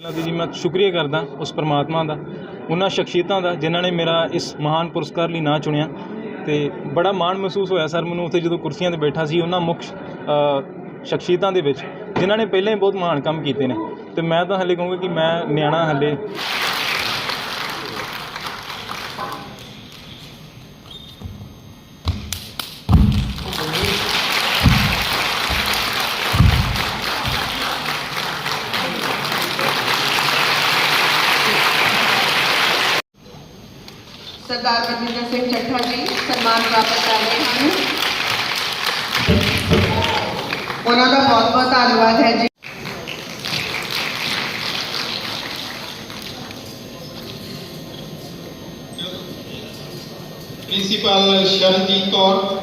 ਉਹਨਾਂ ਦੀ ਜੀ ਮੈਂ ਸ਼ੁਕਰੀਆ ਕਰਦਾ ਉਸ ਪਰਮਾਤਮਾ ਦਾ, ਉਹਨਾਂ ਸ਼ਖਸੀਅਤਾਂ ਦਾ ਜਿਨ੍ਹਾਂ ਨੇ ਮੇਰਾ ਇਸ ਮਹਾਨ ਪੁਰਸਕਾਰ ਲਈ ਨਾਂ ਚੁਣਿਆ। ਤੇ ਬੜਾ ਮਾਣ ਮਹਿਸੂਸ ਹੋਇਆ ਸਰ ਮੈਨੂੰ ਉੱਥੇ ਜਦੋਂ ਕੁਰਸੀਆਂ ਤੇ ਬੈਠਾ ਸੀ ਉਹਨਾਂ ਮੁੱਖ ਸ਼ਖਸੀਅਤਾਂ ਦੇ ਵਿੱਚ, ਜਿਨ੍ਹਾਂ ਨੇ ਪਹਿਲਾਂ ਹੀ ਬਹੁਤ ਮਹਾਨ ਕੰਮ ਕੀਤੇ ਨੇ। ਤੇ ਮੈਂ ਤਾਂ ਹਲੇ ਕਹੂੰਗਾ ਕਿ ਮੈਂ ਨਿਆਣਾ ਹਲੇ। ਸਰਦਾਰ ਬਲਜਿੰਦਰ ਸਿੰਘ ਚੱਠਾ ਜੀ ਸਨਮਾਨ ਪ੍ਰਾਪਤ ਕਰ ਰਹੇ ਹਨ ਉਹਨਾਂ ਦਾ ਬਹੁਤ ਬਹੁਤ ਧੰਨਵਾਦ ਹੈ ਜੀ ਪ੍ਰਿੰਸੀਪਲ ਸ਼ਰਨਜੀਤ ਕੌਰ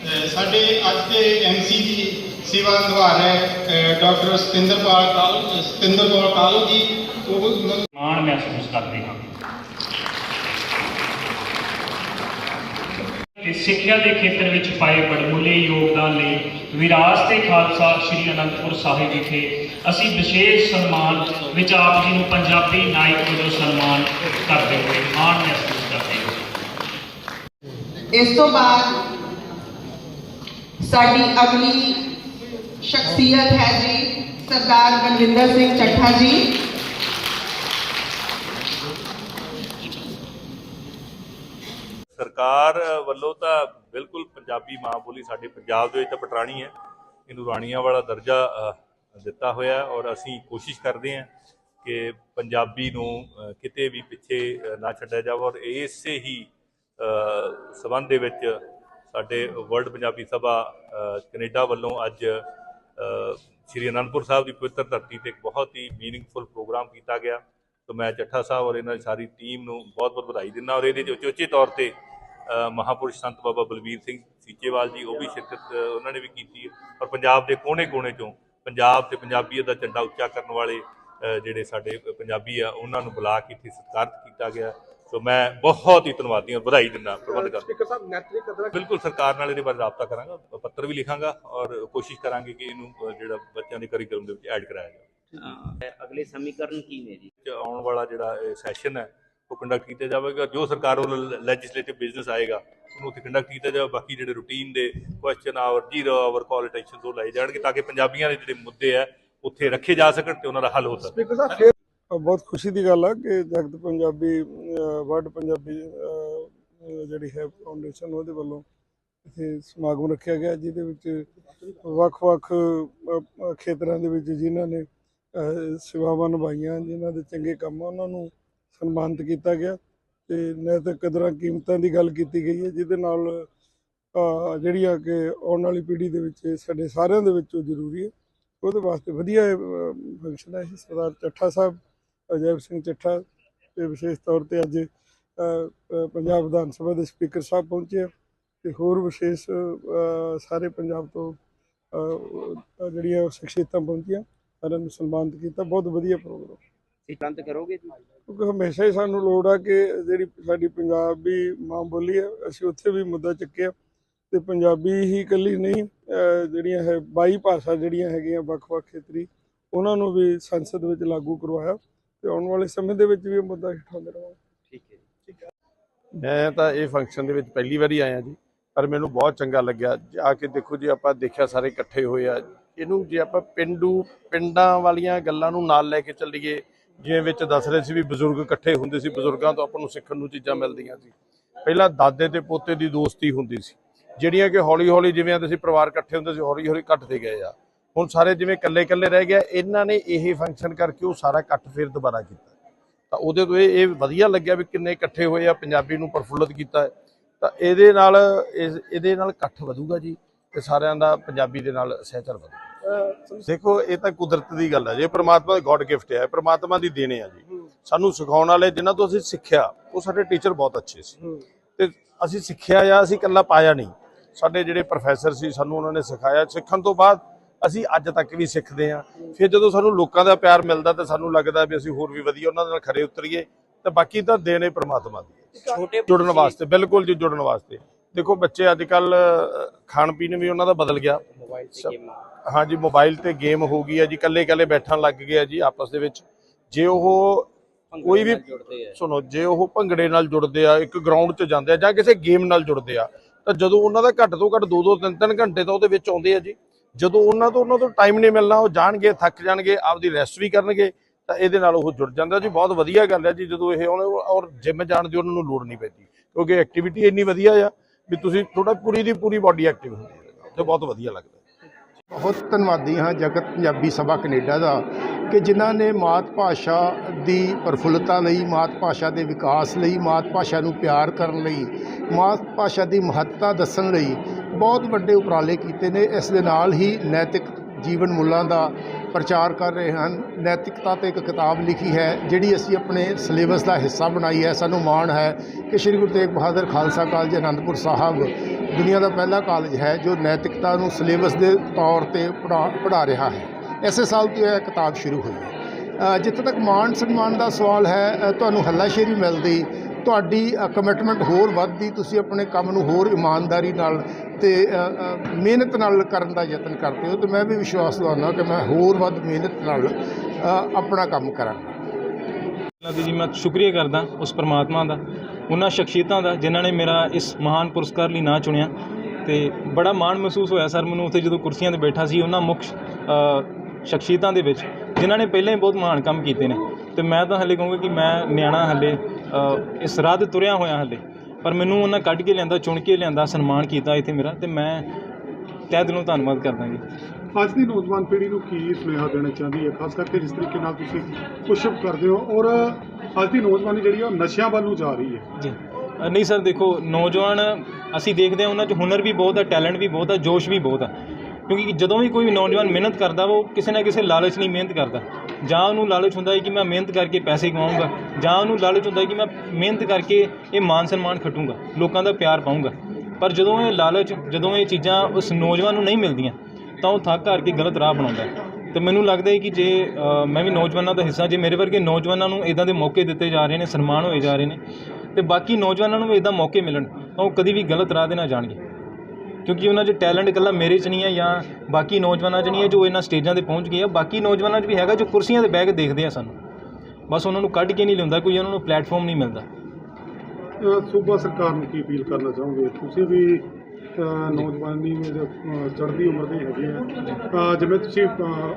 ਅਹ ਸਾਡੇ ਅੱਜ ਦੇ ਐਮਸੀ ਦੀ ਸੇਵਾ ਨਿਭਾ ਰਹੇ ਡਾਕਟਰ ਸਤਿੰਦਰਪਾਲ ਕਾਲੂ ਸਤਿੰਦਰਪਾਲ ਕਾਲੂ ਜੀ ਉਹ ਮਾਣ ਮਹਿਸੂਸ ਕਰਦੇ ਹਾਂ। ਕਿ ਸਿੱਖਿਆ ਦੇ ਖੇਤਰ ਵਿੱਚ ਪਾਏ ਬੜਮੁੱਲੇ ਯੋਗਦਾਨ ਲਈ ਵਿਰਾਸਤ ਤੇ ਖਾਲਸਾ ਸ੍ਰੀ ਅਨੰਦਪੁਰ ਸਾਹਿਬ ਵਿਖੇ ਅਸੀਂ ਵਿਸ਼ੇਸ਼ ਸਨਮਾਨ ਵਿੱਚ ਆਪ ਜੀ ਨੂੰ ਪੰਜਾਬੀ ਨਾਇਕ ਵਜੋਂ ਸਨਮਾਨ ਕਰਦੇ ਹੋਏ ਮਾਣ ਮਹਿਸੂਸ ਕਰਦੇ ਹਾਂ। ਇਸ ਤੋਂ ਬਾਅਦ ਸਾਡੀ ਅਗਲੀ ਸ਼ਖਸੀਅਤ ਹੈ ਜੀ ਸਰਦਾਰ ਬਲਵਿੰਦਰ ਸਿੰਘ ਚੱਠਾ ਜੀ। ਸਰਕਾਰ ਵੱਲੋਂ ਤਾਂ ਬਿਲਕੁਲ ਪੰਜਾਬੀ ਮਾਂ ਬੋਲੀ ਸਾਡੇ ਪੰਜਾਬ ਦੇ ਵਿੱਚ ਤਾਂ ਪਟਰਾਣੀ ਹੈ। ਇਹਨੂੰ ਰਾਣੀਆਂ ਵਾਲਾ ਦਰਜਾ ਦਿੱਤਾ ਹੋਇਆ ਔਰ ਅਸੀਂ ਕੋਸ਼ਿਸ਼ ਕਰਦੇ ਹਾਂ ਕਿ ਪੰਜਾਬੀ ਨੂੰ ਕਿਤੇ ਵੀ ਪਿੱਛੇ ਨਾ ਛੱਡਿਆ ਜਾਵੇ ਔਰ ਇਸੇ ਹੀ ਅ, ਸੰਬੰਧ ਦੇ ਵਿੱਚ ਸਾਡੇ ਵਰਲਡ ਪੰਜਾਬੀ ਸਭਾ ਅ, ਕੈਨੇਡਾ ਵੱਲੋਂ ਅੱਜ ਸ਼੍ਰੀ ਅਨੰਦਪੁਰ ਸਾਹਿਬ ਦੀ ਪਵਿੱਤਰ ਧਰਤੀ ਤੇ ਇੱਕ ਬਹੁਤ ਹੀ ਮੀਨਿੰਗਫੁਲ ਪ੍ਰੋਗਰਾਮ ਕੀਤਾ ਗਿਆ। ਤਾਂ ਮੈਂ ਚੱਠਾ ਸਾਹਿਬ ਔਰ ਇਹਨਾਂ ਦੀ ਸਾਰੀ ਟੀਮ ਨੂੰ ਬਹੁਤ-ਬਹੁਤ ਵਧਾਈ ਦਿੰਦਾ ਔਰ ਇਹਦੇ ਵਿੱਚ ਉਚੇਚੇ ਤੌਰ ਤੇ ਅ, ਮਹਾਪੁਰਸ਼ ਸੰਤ ਬਾਬਾ ਬਲਬੀਰ ਸਿੰਘ ਸੀਚੇਵਾਲ ਜੀ ਉਹ ਵੀ ਸ਼ਿਰਕਤ ਉਹਨਾਂ ਨੇ ਵੀ ਕੀਤੀ ਔਰ ਪੰਜਾਬ ਦੇ ਕੋਨੇ-ਕੋਨੇ ਚੋਂ ਪੰਜਾਬ ਤੇ ਪੰਜਾਬੀਅਤ ਦਾ ਝੰਡਾ ਉੱਚਾ ਕਰਨ ਵਾਲੇ ਜਿਹੜੇ ਸਾਡੇ ਪੰਜਾਬੀ ਆ ਉਹਨਾਂ ਨੂੰ ਬੁਲਾ ਕੇ ਇੱਥੇ ਸਤਿਕਾਰਤ ਕੀਤਾ ਗਿਆ। ਸੋ ਮੈਂ ਬਹੁਤ ਹੀ ਧੰਨਵਾਦੀ ਹਾਂ ਵਧਾਈ ਦਿੰਦਾ ਪ੍ਰਬੰਧਕਾਂ ਸਪੀਕਰ ਸਾਹਿਬ ਨੈਤਰੀ ਕਦਰਾਂ ਬਿਲਕੁਲ ਸਰਕਾਰ ਨਾਲ ਇਹਦੇ ਬਾਰੇ ਰਾਬਤਾ ਕਰਾਂਗਾ ਪੱਤਰ ਵੀ ਲਿਖਾਂਗਾ ਔਰ ਕੋਸ਼ਿਸ਼ ਕਰਾਂਗੇ ਕਿ ਇਹਨੂੰ ਜਿਹੜਾ ਬੱਚਿਆਂ ਦੇ ਕਰਿਕੂਲਮ ਦੇ ਵਿੱਚ ਐਡ ਕਰਾਇਆ ਜਾਵੇ। ਅਗਲੇ ਸਮੀਕਰਨ ਕੀ ਨੇ ਜੀ? ਆਉਣ ਵਾਲਾ ਜਿਹੜਾ ਸੈਸ਼ਨ ਹੈ ਉਹ ਕੰਡਕਟ ਕੀਤਾ ਜਾਵੇਗਾ। ਜੋ ਸਰਕਾਰ ਵੱਲੋਂ ਲੈਜਿਸਲੇਟਿਵ ਬਿਜ਼ਨਸ ਆਏਗਾ ਉਹਨੂੰ ਉੱਥੇ ਕੰਡਕਟ ਕੀਤਾ ਜਾਵੇ। ਬਾਕੀ ਜਿਹੜੇ ਰੂਟੀਨ ਦੇ question hour zero hour call attention ਉਹ ਲਾਏ ਜਾਣਗੇ ਤਾਂ ਕਿ ਪੰਜਾਬੀਆਂ ਦੇ ਜਿਹੜੇ ਮੁੱਦੇ ਆ ਉੱਥੇ ਰੱਖੇ ਜਾ ਸਕਣ ਤੇ ਉਹਨਾਂ ਦਾ ਹੱਲ ਹੋ ਸਕੇ। ਸਪੀਕਰ ਸਾਹਿਬ ਫਿਰ ਬਹੁਤ ਖੁਸ਼ੀ ਦੀ ਗੱਲ ਆ ਕਿ ਜਗਤ ਪੰਜਾਬੀ ਵਰਡ ਪੰਜਾਬੀ ਜਿਹੜੀ ਹੈ ਫਾਊਂਡੇਸ਼ਨ ਉਹਦੇ ਵੱਲੋਂ ਇੱਥੇ ਸਮਾਗਮ ਰੱਖਿਆ ਗਿਆ, ਜਿਹਦੇ ਵਿੱਚ ਵੱਖ-ਵੱਖ ਖੇਤਰਾਂ ਦੇ ਵਿੱਚ ਜਿਨ੍ਹਾਂ ਨੇ ਸੇਵਾਵਾਂ ਨਿਭਾਈਆਂ, ਜਿਨ੍ਹਾਂ ਦੇ ਚੰਗੇ ਕੰਮ ਆ, ਉਹਨਾਂ ਨੂੰ ਸਨਮਾਨਿਤ ਕੀਤਾ ਗਿਆ। ਤੇ ਨੈਤਿਕ ਕਦਰਾਂ ਕੀਮਤਾਂ ਦੀ ਗੱਲ ਕੀਤੀ ਗਈ ਹੈ, ਜਿਹਦੇ ਨਾਲ ਜਿਹੜੀ ਆ ਕਿ ਆਉਣ ਵਾਲੀ ਪੀੜ੍ਹੀ ਦੇ ਵਿੱਚ, ਸਾਡੇ ਸਾਰਿਆਂ ਦੇ ਵਿੱਚ ਉਹ ਜ਼ਰੂਰੀ ਹੈ। ਉਹਦੇ ਵਾਸਤੇ ਵਧੀਆ ਫੰਕਸ਼ਨ ਹੈ ਸਰਦਾਰ ਚੱਠਾ ਸਾਹਿਬ, ਅਜੈਬ ਸਿੰਘ ਚੱਠਾ। ਤੇ ਵਿਸ਼ੇਸ਼ ਤੌਰ ਤੇ ਅੱਜ ਪੰਜਾਬ ਵਿਧਾਨ ਸਭਾ ਦੇ ਸਪੀਕਰ ਸਾਹਿਬ ਪਹੁੰਚੇ ਆ ਤੇ ਹੋਰ ਵਿਸ਼ੇਸ਼ ਸਾਰੇ ਪੰਜਾਬ ਤੋਂ ਜਿਹੜੀਆਂ ਸ਼ਖਸੀਅਤਾਂ ਪਹੁੰਚੀਆਂ ਸਾਰਿਆਂ ਨੂੰ ਸਨਮਾਨਿਤ ਕੀਤਾ। ਬਹੁਤ ਵਧੀਆ ਪ੍ਰੋਗਰਾਮ। ਸਿਕੰਤ ਕਰੋਗੇ ਜੀ ਕਿਉਂਕਿ ਹਮੇਸ਼ਾ ਹੀ ਸਾਨੂੰ ਲੋੜ ਆ ਕਿ ਜਿਹੜੀ ਸਾਡੀ ਪੰਜਾਬੀ ਮਾਂ ਬੋਲੀ ਹੈ ਅਸੀਂ ਉੱਥੇ ਵੀ ਮੁੱਦਾ ਚੱਕਿਆ ਤੇ ਪੰਜਾਬੀ ਹੀ ਇਕੱਲੀ ਨਹੀਂ ਜਿਹੜੀਆਂ ਹੈ 22 ਭਾਸ਼ਾ ਜਿਹੜੀਆਂ ਹੈਗੀਆਂ ਵੱਖ-ਵੱਖ ਖੇਤਰੀ ਉਹਨਾਂ ਨੂੰ ਵੀ ਸੰਸਦ ਵਿੱਚ ਲਾਗੂ ਕਰਵਾਇਆ। ਤੇ ਆਉਣ ਵਾਲੇ ਸਮੇਂ ਦੇ ਵਿੱਚ ਵੀ ਇਹ ਮੁੱਦਾ ਉਠਾਉਂਦੇ ਰਹਾਂਗੇ ਠੀਕ ਹੈ ਜੀ। ਮੈਂ ਤਾਂ ਇਹ ਫੰਕਸ਼ਨ ਦੇ ਵਿੱਚ ਪਹਿਲੀ ਵਾਰੀ ਆਇਆ ਜੀ ਪਰ ਮੈਨੂੰ ਬਹੁਤ ਚੰਗਾ ਲੱਗਿਆ। ਜਾ ਕੇ ਦੇਖੋ ਜੀ ਆਪਾਂ ਦੇਖਿਆ ਸਾਰੇ ਇਕੱਠੇ ਹੋਏ ਆ। ਇਹਨੂੰ ਜੇ ਆਪਾਂ ਪਿੰਡੂ ਪਿੰਡਾਂ ਵਾਲੀਆਂ ਗੱਲਾਂ ਨੂੰ ਨਾਲ ਲੈ ਕੇ ਚੱਲੀਏ ਜਿਵੇਂ ਵਿੱਚ ਦੱਸ ਰਹੇ ਸੀ ਵੀ ਬਜ਼ੁਰਗ ਇਕੱਠੇ ਹੁੰਦੇ ਸੀ ਬਜ਼ੁਰਗਾਂ ਤੋਂ ਆਪਾਂ ਨੂੰ ਸਿੱਖਣ ਨੂੰ ਚੀਜ਼ਾਂ ਮਿਲਦੀਆਂ ਸੀ। ਪਹਿਲਾਂ ਦਾਦੇ ਤੇ ਪੋਤੇ ਦੀ ਦੋਸਤੀ ਹੁੰਦੀ ਸੀ ਜਿਹੜੀਆਂ ਕਿ ਹੌਲੀ ਹੌਲੀ ਜਿਵੇਂ ਆਂਦੇ ਸੀ ਪਰਿਵਾਰ ਇਕੱਠੇ ਹੁੰਦੇ ਸੀ ਹੌਲੀ ਹੌਲੀ ਘਟਦੇ ਗਏ ਆ। ਹੁਣ ਸਾਰੇ ਜਿਵੇਂ ਇਕੱਲੇ ਇਕੱਲੇ ਰਹਿ ਗਿਆ ਇਹਨਾਂ ਨੇ ਇਹ ਫੰਕਸ਼ਨ ਕਰਕੇ ਉਹ ਸਾਰਾ ਇਕੱਠ ਫੇਰ ਦੁਬਾਰਾ ਕੀਤਾ। ਤਾਂ ਉਹਦੇ ਤੋਂ ਇਹ ਵਧੀਆ ਲੱਗਿਆ ਵੀ ਕਿੰਨੇ ਇਕੱਠੇ ਹੋਏ ਆ ਪੰਜਾਬੀ ਨੂੰ ਪ੍ਰਫੁੱਲਤ ਕੀਤਾ। ਤਾਂ ਇਹਦੇ ਨਾਲ ਇਹਦੇ ਨਾਲ ਇਕੱਠ ਵਧੂਗਾ ਜੀ ਤੇ ਸਾਰਿਆਂ ਦਾ ਪੰਜਾਬੀ ਦੇ ਨਾਲ ਸਹਿਚਰ ਵਧੂ ਦੇਖੋ ਇਹ ਤਾਂ ਕੁਦਰਤ ਦੀ ਗੱਲ ਹੈ ਜੇ ਪ੍ਰਮਾਤਮਾ ਦਾ ਗੋਡ ਗਿਫਟ ਹੈ ਪ੍ਰਮਾਤਮਾ ਦੀ ਦੇਣੇ ਆ ਜੀ। ਸਾਨੂੰ ਸਿਖਾਉਣ ਵਾਲੇ ਜਿਨ੍ਹਾਂ ਤੋਂ ਅਸੀਂ ਸਿੱਖਿਆ ਉਹ ਸਾਡੇ ਟੀਚਰ ਬਹੁਤ ਅੱਛੇ ਸੀ। ਤੇ ਅਸੀਂ ਸਿੱਖਿਆ ਜਾਂ ਅਸੀਂ ਇਕੱਲਾ ਪਾਇਆ ਨਹੀਂ। ਸਾਡੇ ਜਿਹੜੇ ਪ੍ਰੋਫੈਸਰ ਸੀ ਸਾਨੂੰ ਉਹਨਾਂ ਨੇ ਸਿਖਾਇਆ। ਸਿੱਖਣ ਤੋਂ ਬਾਅਦ ਅਸੀਂ ਅੱਜ ਤੱਕ ਵੀ ਸਿੱਖਦੇ ਹਾਂ। ਫਿਰ ਜਦੋਂ ਸਾਨੂੰ ਲੋਕਾਂ ਦਾ ਪਿਆਰ ਮਿਲਦਾ ਤਾਂ ਸਾਨੂੰ ਲੱਗਦਾ ਵੀ ਅਸੀਂ ਹੋਰ ਵੀ ਵਧੀਆ ਉਹਨਾਂ ਨਾਲ ਖਰੇ ਉਤਰੀਏ। ਤੇ ਬਾਕੀ ਤਾਂ ਦੇਣੇ ਪ੍ਰਮਾਤਮਾ ਦੀ। ਛੋਟੇ ਜੁੜਨ ਵਾਸਤੇ ਬਿਲਕੁਲ ਜੀ ਜੁੜਨ ਵਾਸਤੇ। ਦੇਖੋ ਬੱਚੇ ਅੱਜ ਕੱਲ ਖਾਣ ਪੀਣ ਵੀ ਉਹਨਾਂ ਦਾ ਬਦਲ ਗਿਆ। ਮੋਬਾਈਲ ਤੇ ਗੇਮਾਂ ਹਾਂਜੀ ਮੋਬਾਈਲ ਤੇ ਗੇਮ ਹੋ ਗਈ ਹੈ ਜੀ। ਇਕੱਲੇ ਇਕੱਲੇ ਬੈਠਣ ਲੱਗ ਗਏ ਆ ਜੀ ਆਪਸ ਦੇ ਵਿੱਚ। ਜੇ ਉਹ ਕੋਈ ਵੀ ਆ। ਸੁਣੋ ਜੇ ਉਹ ਭੰਗੜੇ ਨਾਲ ਜੁੜਦੇ ਆ ਇੱਕ ਗਰਾਊਂਡ 'ਚ ਜਾਂਦੇ ਆ ਜਾਂ ਕਿਸੇ ਗੇਮ ਨਾਲ ਜੁੜਦੇ ਆ ਤਾਂ ਜਦੋਂ ਉਹਨਾਂ ਦਾ ਘੱਟ ਤੋਂ ਘੱਟ 2-2 3-3 ਘੰਟੇ ਤਾਂ ਉਹਦੇ ਵਿੱਚ ਆਉਂਦੇ ਆ ਜੀ। ਜਦੋਂ ਉਹਨਾਂ ਤੋਂ ਉਹਨਾਂ ਤੋਂ ਟਾਈਮ ਨਹੀਂ ਮਿਲਣਾ, ਉਹ ਜਾਣਗੇ, ਥੱਕ ਜਾਣਗੇ, ਆਪਦੀ ਰੈਸਟ ਵੀ ਕਰਨਗੇ, ਤਾਂ ਇਹਦੇ ਨਾਲ ਉਹ ਜੁੜ ਜਾਂਦਾ ਜੀ। ਬਹੁਤ ਵਧੀਆ ਗੱਲ ਹੈ ਜੀ, ਜਦੋਂ ਇਹ ਆਉਣ ਔਰ ਜਿਮ ਜਾਣ ਦੀ ਉਹਨਾਂ ਨੂੰ ਲੋੜ ਨਹੀਂ ਪੈਂਦੀ, ਕਿਉਂਕਿ ਐਕਟੀਵਿਟੀ ਇੰਨੀ ਵਧੀਆ ਆ ਵੀ ਤੁਸੀਂ ਥੋੜਾ ਪੂਰੀ ਦੀ ਪੂਰੀ ਬਾਡੀ ਐਕਟਿਵ ਹੁੰਦੀ ਹੈ। ਤੇ ਬਹੁਤ ਵਧੀਆ ਲੱਗਦਾ। ਬਹੁਤ ਧੰਨਵਾਦੀ ਹਾਂ ਜਗਤ ਪੰਜਾਬੀ ਸਭਾ ਕੈਨੇਡਾ ਦਾ ਕਿ ਜਿਨ੍ਹਾਂ ਨੇ ਮਾਤ ਭਾਸ਼ਾ ਦੀ ਪ੍ਰਫੁੱਲਤਾ ਲਈ, ਮਾਤ ਭਾਸ਼ਾ ਦੇ ਵਿਕਾਸ ਲਈ, ਮਾਤ ਭਾਸ਼ਾ ਨੂੰ ਪਿਆਰ ਕਰਨ ਲਈ, ਮਾਤ ਭਾਸ਼ਾ ਦੀ ਮਹੱਤਤਾ ਦੱਸਣ ਲਈ ਬਹੁਤ ਵੱਡੇ ਉਪਰਾਲੇ ਕੀਤੇ ਨੇ। ਇਸ ਦੇ ਨਾਲ ਹੀ ਨੈਤਿਕ ਜੀਵਨ ਮੁੱਲਾਂ ਦਾ ਪ੍ਰਚਾਰ ਕਰ ਰਹੇ ਹਨ। ਨੈਤਿਕਤਾ ਤੇ ਇੱਕ ਕਿਤਾਬ ਲਿਖੀ ਹੈ ਜਿਹੜੀ ਅਸੀਂ ਆਪਣੇ ਸਿਲੇਬਸ ਦਾ ਹਿੱਸਾ ਬਣਾਈ ਹੈ। ਸਾਨੂੰ ਮਾਣ ਹੈ ਕਿ ਸ੍ਰੀ ਗੁਰੂ ਤੇਗ ਬਹਾਦਰ ਖਾਲਸਾ ਕਾਲਜ ਅਨੰਦਪੁਰ ਸਾਹਿਬ ਦੁਨੀਆ ਦਾ ਪਹਿਲਾ ਕਾਲਜ ਹੈ ਜੋ ਨੈਤਿਕਤਾ ਨੂੰ ਸਿਲੇਬਸ ਦੇ ਤੌਰ ਤੇ ਪੜ੍ਹਾ ਪੜ੍ਹਾ ਰਿਹਾ ਹੈ। ਇਸੇ ਸਾਲ ਤੋਂ ਇਹ ਕਿਤਾਬ ਸ਼ੁਰੂ ਹੋਈ ਹੈ। ਅ, ਜਿੱਥੇ ਤੱਕ ਮਾਣ ਸਨਮਾਨ ਦਾ ਸਵਾਲ ਹੈ ਤੁਹਾਨੂੰ ਹੱਲਾਸ਼ੇਰੀ ਮਿਲਦੀ। ਤੁਹਾਡੀ ਕਮਿਟਮੈਂਟ ਹੋਰ ਵੱਧਦੀ, ਤੁਸੀਂ ਆਪਣੇ ਕੰਮ ਨੂੰ ਹੋਰ ਇਮਾਨਦਾਰੀ ਨਾਲ ਤੇ ਮਿਹਨਤ ਨਾਲ ਕਰਨ ਦਾ ਯਤਨ ਕਰਦੇ ਹੋ, ਤੇ ਮੈਂ ਵੀ ਵਿਸ਼ਵਾਸ ਦਵਾਉਂਦਾ ਕਿ ਮੈਂ ਹੋਰ ਵੱਧ ਮਿਹਨਤ ਨਾਲ ਆਪਣਾ ਕੰਮ ਕਰਾਂਗਾ। ਦੀ ਜੀ, ਮੈਂ ਸ਼ੁਕਰੀਆ ਕਰਦਾ ਉਸ ਪਰਮਾਤਮਾ ਦਾ, ਉਹਨਾਂ ਸ਼ਖਸੀਅਤਾਂ ਦਾ, ਜਿਨ੍ਹਾਂ ਨੇ ਮੇਰਾ ਇਸ ਮਹਾਨ ਪੁਰਸਕਾਰ ਲਈ ਨਾਂ ਚੁਣਿਆ। ਤੇ ਬੜਾ ਮਾਣ ਮਹਿਸੂਸ ਹੋਇਆ ਸਰ ਮੈਨੂੰ ਉੱਥੇ ਜਦੋਂ ਕੁਰਸੀਆਂ ਤੇ ਬੈਠਾ ਸੀ, ਉਹਨਾਂ ਮੁੱਖ ਸ਼ਖਸੀਅਤਾਂ ਦੇ ਵਿੱਚ, ਜਿਨ੍ਹਾਂ ਨੇ ਪਹਿਲਾਂ ਹੀ ਬਹੁਤ ਮਹਾਨ ਕੰਮ ਕੀਤੇ ਨੇ। ਤੇ ਮੈਂ ਤਾਂ ਹਲੇ ਕਹੂੰਗਾ ਕਿ ਮੈਂ ਨਿਆਣਾ ਹਲੇ ਰਾਹ 'ਤੇ ਤੁਰਿਆ ਹੋਇਆ ਹਲੇ। ਪਰ ਮੈਨੂੰ ਉਹਨਾਂ ਕੱਢ ਕੇ ਲਿਆਂਦਾ ਚੁਣ ਕੇ ਲਿਆਂਦਾ ਸਨਮਾਨ ਕੀਤਾ ਇੱਥੇ ਮੇਰਾ ਤੇ ਮੈਂ ਤਹਿ ਦਿਲੋਂ ਧੰਨਵਾਦ ਕਰਦਾ ਜੀ। ਅੱਜ ਦੀ ਨੌਜਵਾਨ ਪੀੜ੍ਹੀ ਨੂੰ ਕੀ ਸੁਨੇਹਾ ਦੇਣਾ ਚਾਹੁੰਦੀ ਹੈ? ਖਾਸ ਕਰਕੇ ਜਿਸ ਤਰੀਕੇ ਨਾਲ ਤੁਸੀਂ ਪੁਸ਼ਅਪ ਕਰਦੇ ਹੋ ਔਰ ਅੱਜ ਦੀ ਨੌਜਵਾਨੀ ਜਿਹੜੀ ਆ ਉਹ ਨਸ਼ਿਆਂ ਵੱਲ ਨੂੰ ਜਾ ਰਹੀ ਹੈ। ਜੀ। ਨਹੀਂ ਸਰ ਦੇਖੋ ਨੌਜਵਾਨ ਅਸੀਂ ਦੇਖਦੇ ਹਾਂ ਉਹਨਾਂ 'ਚ ਹੁਨਰ ਵੀ ਬਹੁਤ ਹੈ ਟੈਲੈਂਟ ਵੀ ਬਹੁਤ ਹੈ ਜੋਸ਼ ਵੀ ਬਹੁਤ ਹੈ ਕਿਉਂਕਿ ਜਦੋਂ ਵੀ ਕੋਈ ਨੌਜਵਾਨ ਮਿਹਨਤ ਕਰਦਾ ਵਾ ਉਹ ਕਿਸੇ ਨਾ ਕਿਸੇ ਲਾਲਚ ਨਹੀਂ ਮਿਹਨਤ ਕਰਦਾ। ਜਾਂ ਉਹਨੂੰ ਲਾਲਚ ਹੁੰਦਾ ਹੈ ਕਿ ਮੈਂ ਮਿਹਨਤ ਕਰਕੇ ਪੈਸੇ ਕਮਾਊਂਗਾ, ਜਾਂ ਉਹਨੂੰ ਲਾਲਚ ਹੁੰਦਾ ਹੈ ਕਿ ਮੈਂ ਮਿਹਨਤ ਕਰਕੇ ਇਹ ਮਾਨ ਸਨਮਾਨ ਖਟੂੰਗਾ, ਲੋਕਾਂ ਦਾ ਪਿਆਰ ਪਾਊਂਗਾ। ਪਰ ਜਦੋਂ ਇਹ ਲਾਲਚ, ਜਦੋਂ ਇਹ ਚੀਜ਼ਾਂ ਉਸ ਨੌਜਵਾਨ ਨੂੰ ਨਹੀਂ ਮਿਲਦੀਆਂ, ਤਾਂ ਉਹ ਥੱਕ ਹਾਰ ਕੇ ਗਲਤ ਰਾਹ ਬਣਾਉਂਦਾ ਹੈ। ਤੇ ਮੈਨੂੰ ਲੱਗਦਾ ਹੈ ਕਿ ਜੇ ਮੈਂ ਵੀ ਨੌਜਵਾਨਾਂ ਦਾ ਹਿੱਸਾ, ਜੇ ਮੇਰੇ ਵਰਗੇ ਨੌਜਵਾਨਾਂ ਨੂੰ ਇਦਾਂ ਦੇ ਮੌਕੇ ਦਿੱਤੇ ਜਾ ਰਹੇ ਨੇ, ਸਨਮਾਨ ਹੋਏ ਜਾ ਰਹੇ ਨੇ, ਤੇ ਬਾਕੀ ਨੌਜਵਾਨਾਂ ਨੂੰ ਵੀ ਇਦਾਂ ਮੌਕੇ ਮਿਲਣ, ਤਾਂ ਉਹ ਕਦੀ ਵੀ ਗਲਤ ਰਾਹ ਦੇ ਨਾ ਜਾਣਗੇ। ਕਿਉਂਕਿ ਉਹਨਾਂ 'ਚ ਟੈਲੈਂਟ ਇਕੱਲਾ ਮੇਰੇ 'ਚ ਨਹੀਂ ਹੈ ਜਾਂ ਬਾਕੀ ਨੌਜਵਾਨਾਂ 'ਚ ਨਹੀਂ ਹੈ ਜੋ ਇਹਨਾਂ ਸਟੇਜਾਂ ਤੇ ਪਹੁੰਚ ਗਏ ਆ। ਬਾਕੀ ਨੌਜਵਾਨਾਂ 'ਚ ਵੀ ਹੈਗਾ ਜੋ ਕੁਰਸੀਆਂ ਤੇ ਬਹਿ ਕੇ ਦੇਖਦੇ ਆ ਸਾਨੂੰ। ਬਸ ਉਹਨਾਂ ਨੂੰ ਕੱਢ ਕੇ ਨਹੀਂ ਲਿਆਉਂਦਾ ਕੋਈ ਉਹਨਾਂ ਨੂੰ ਪਲੇਟਫਾਰਮ ਨਹੀਂ ਮਿਲਦਾ। ਸੂਬਾ ਸਰਕਾਰ ਨੂੰ ਕੀ ਅਪੀਲ ਕਰਨਾ ਚਾਹੋਗੇ? ਤੁਸੀਂ ਵੀ ਨੌਜਵਾਨੀ ਚੜ੍ਹਦੀ ਉਮਰ ਦੇ ਹੈਗੇ ਆ। ਜਿਵੇਂ ਤੁਸੀਂ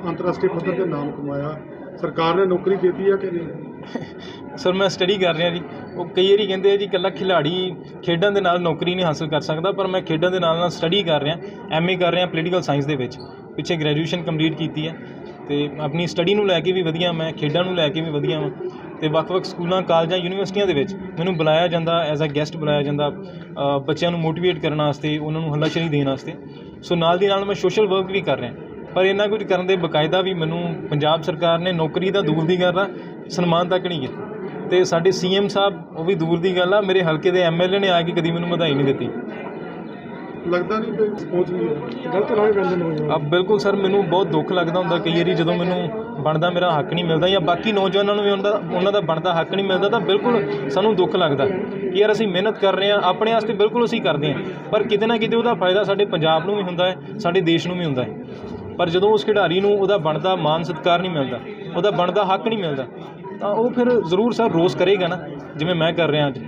ਅੰਤਰਰਾਸ਼ਟਰੀ ਪੱਧਰ ਤੇ ਨਾਮ ਕਮਾਇਆ ਸਰਕਾਰ ਨੇ ਨੌਕਰੀ ਦਿੱਤੀ ਆ ਕਿ ਨਹੀਂ? ਸਰ ਮੈਂ ਸਟੱਡੀ ਕਰ ਰਿਹਾ ਜੀ। ਉਹ ਕਈ ਵਾਰੀ ਕਹਿੰਦੇ ਆ ਜੀ ਇਕੱਲਾ ਖਿਲਾੜੀ ਖੇਡਾਂ ਦੇ ਨਾਲ ਨੌਕਰੀ ਨਹੀਂ ਹਾਸਲ ਕਰ ਸਕਦਾ, ਪਰ ਮੈਂ ਖੇਡਾਂ ਦੇ ਨਾਲ ਨਾਲ ਸਟੱਡੀ ਕਰ ਰਿਹਾ ਐਮਏ ਕਰ ਰਿਹਾ ਪੋਲੀਟੀਕਲ ਸਾਇੰਸ ਦੇ ਵਿੱਚ। ਪਿੱਛੇ ਗ੍ਰੈਜੂਏਸ਼ਨ ਕੰਪਲੀਟ ਕੀਤੀ ਹੈ ਤੇ ਆਪਣੀ ਸਟੱਡੀ ਨੂੰ ਲੈ ਕੇ ਵੀ ਵਧੀਆ ਮੈਂ, ਖੇਡਾਂ ਨੂੰ ਲੈ ਕੇ ਵੀ ਵਧੀਆ ਵਾਂ। ਤੇ ਵੱਖ-ਵੱਖ ਸਕੂਲਾਂ, ਕਾਲਜਾਂ, ਯੂਨੀਵਰਸਿਟੀਆਂ ਦੇ ਵਿੱਚ ਮੈਨੂੰ ਬੁਲਾਇਆ ਜਾਂਦਾ ਐਜ਼ ਅ ਗੈਸਟ ਬੁਲਾਇਆ ਜਾਂਦਾ ਬੱਚਿਆਂ ਨੂੰ ਮੋਟੀਵੇਟ ਕਰਨ ਵਾਸਤੇ, ਉਹਨਾਂ ਨੂੰ ਹੱਲਾਸ਼ੇਰੀ ਦੇਣ ਵਾਸਤੇ। ਸੋ ਨਾਲ ਦੀ ਨਾਲ ਮੈਂ ਸੋਸ਼ਲ ਵਰਕ ਵੀ ਕਰ ਰਿਹਾ। ਪਰ ਇਹਨਾਂ ਕੁਝ ਕਰਨ ਦੇ ਬਕਾਇਦਾ ਵੀ ਮੈਨੂੰ ਪੰਜਾਬ ਸਰਕਾਰ ਨੇ ਨੌਕਰੀ ਦਾ ਦੂਰ ਦੀ ਗੱਲ ਆ ਸਨਮਾਨ ਤੱਕ ਨਹੀਂ ਕੀਤਾ ਤੇ ਸਾਡੇ ਸੀਐਮ ਸਾਹਿਬ ਉਹ ਵੀ ਦੂਰ ਦੀ ਗੱਲ ਆ ਮੇਰੇ ਹਲਕੇ ਦੇ ਐਮਐਲਏ ਨੇ ਆ ਕੇ ਕਦੀ ਮੈਨੂੰ ਵਧਾਈ ਨਹੀਂ ਦਿੱਤੀ। ਲੱਗਦਾ ਨਹੀਂ ਕਿ ਪਹੁੰਚ ਗਈ ਹੈ? ਗਲਤ ਰਾਹ ਪੈਂਦੇ ਨੌਜਵਾਨ। ਆ ਬਿਲਕੁਲ ਸਰ ਮੈਨੂੰ ਬਹੁਤ ਦੁੱਖ ਲੱਗਦਾ ਹੁੰਦਾ ਕਈ ਵਾਰੀ ਜਦੋਂ ਮੈਨੂੰ ਬਣਦਾ ਮੇਰਾ ਹੱਕ ਨਹੀਂ ਮਿਲਦਾ ਜਾਂ ਬਾਕੀ ਨੌਜਵਾਨਾਂ ਨੂੰ ਵੀ ਉਹਨਾਂ ਦਾ ਉਹਨਾਂ ਦਾ ਬਣਦਾ ਹੱਕ ਨਹੀਂ ਮਿਲਦਾ ਤਾਂ ਬਿਲਕੁਲ ਸਾਨੂੰ ਦੁੱਖ ਲੱਗਦਾ ਕਿ ਯਾਰ ਅਸੀਂ ਮਿਹਨਤ ਕਰ ਰਹੇ ਹਾਂ ਆਪਣੇ ਵਾਸਤੇ ਬਿਲਕੁਲ ਅਸੀਂ ਕਰਦੇ ਹਾਂ। ਪਰ ਕਿਤੇ ਨਾ ਕਿਤੇ ਉਹਦਾ ਫਾਇਦਾ ਸਾਡੇ ਪੰਜਾਬ ਨੂੰ ਵੀ ਹੁੰਦਾ ਹੈ ਸਾਡੇ ਦੇਸ਼ ਨੂੰ ਵੀ ਹੁੰਦਾ ਹੈ। ਪਰ ਜਦੋਂ ਉਸ ਖਿਡਾਰੀ ਨੂੰ ਉਹਦਾ ਬਣਦਾ ਮਾਨ ਸਤਿਕਾਰ ਨਹੀਂ ਮਿਲਦਾ, ਉਹਦਾ ਬਣਦਾ ਹੱਕ ਨਹੀਂ ਮਿਲਦਾ, ਤਾਂ ਉਹ ਫਿਰ ਜ਼ਰੂਰ ਸਰ ਰੋਸ ਕਰੇਗਾ ਨਾ, ਜਿਵੇਂ ਮੈਂ ਕਰ ਰਿਹਾ ਅੱਜ।